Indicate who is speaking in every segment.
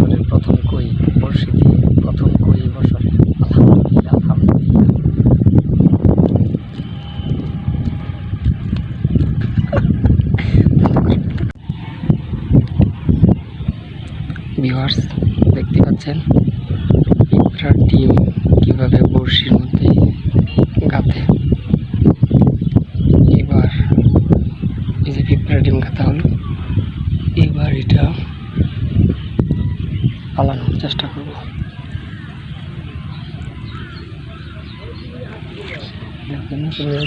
Speaker 1: বছরের প্রথম কই, বর্ষি দিয়ে প্রথম কই বছর দেখতে পাচ্ছেন? ইমরার টিম কীভাবে বর্ষির মধ্যে গাঁথে? এবার, এই যে পিঁপড়া ডিম গাঁথা হলো, এবার এটা পালানোর চেষ্টা করব। Thank কীভাবে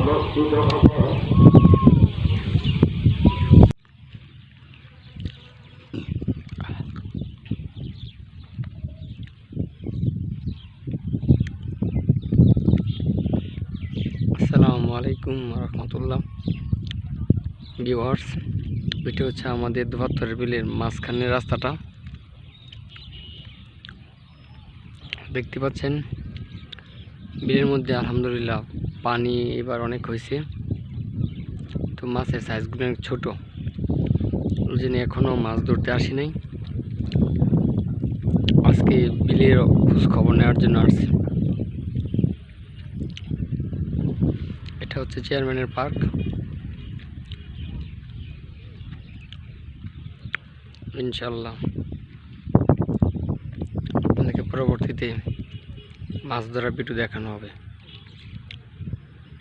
Speaker 2: হবে
Speaker 1: আসসালামু আলাইকুম রহমতুল্লাহ। ভিউয়ার্স, এটা হচ্ছে আমাদের দুহাত্তরের বিলের মাঝখানের রাস্তাটা। দেখতে পাচ্ছেন? বিলের মধ্যে আলহামদুলিল্লাহ পানি এবার অনেক হয়েছে। তো মাছের সাইজগুলো অনেক ছোটো। ওই জন্য এখনও মাছ ধরতে আসি নাই। আজকে বিলের খোঁজ খবর নেওয়ার জন্য আসছি। এটা হচ্ছে চেয়ারম্যানের পার্ক ইনশাল্লাহ আপনাদেরকে পরবর্তীতে মাছ ধরার ভিডিও দেখানো হবে।